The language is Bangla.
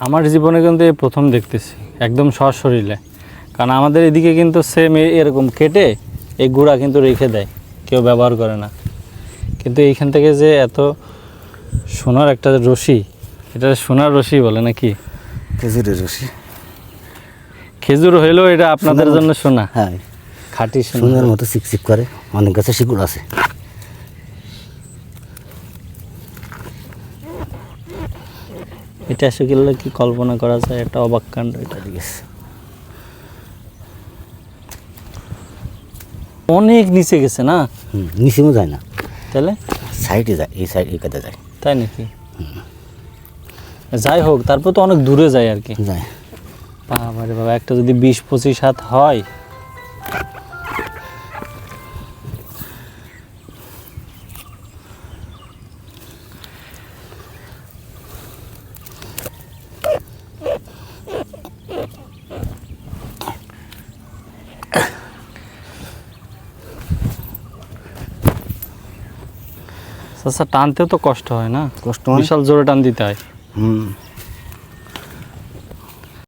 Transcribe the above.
আমার জীবনে কিন্তু এই প্রথম দেখতেছি একদম সশরীরে। কারণ আমাদের এদিকে কিন্তু সেম এরকম কেটে এই গুঁড়া কিন্তু রেখে দেয় কেউ ব্যবহার করে না। কিন্তু এইখান থেকে যে এত সোনার একটা রশি এটা সোনার রশি বলে নাকি? খেজুরের রশি। খেজুর হইলেও এটা আপনাদের জন্য সোনা। হ্যাঁ। খাঁটি সোনার মতো চিকচিক করে অনেক গাছে শিকড় আছে। এটা আসলে কি কল্পনা করা যায়? একটা অবাক কাণ্ড এটা। আছে অনেক নিচে গেছে না? নিচেও যায় না। তাহলে? সাইডে যায় এই সাইড এই কাতে যায়। তাই নাকি? যাই হোক তারপর তো অনেক দূরে যায় আর কি। যায়। বাবা একটা যদি বিশ পঁচিশ হাত হয় আচ্ছা টানতেও তো কষ্ট হয় না? কষ্ট। বিশাল জোরে টান দিতে হয়। হুম।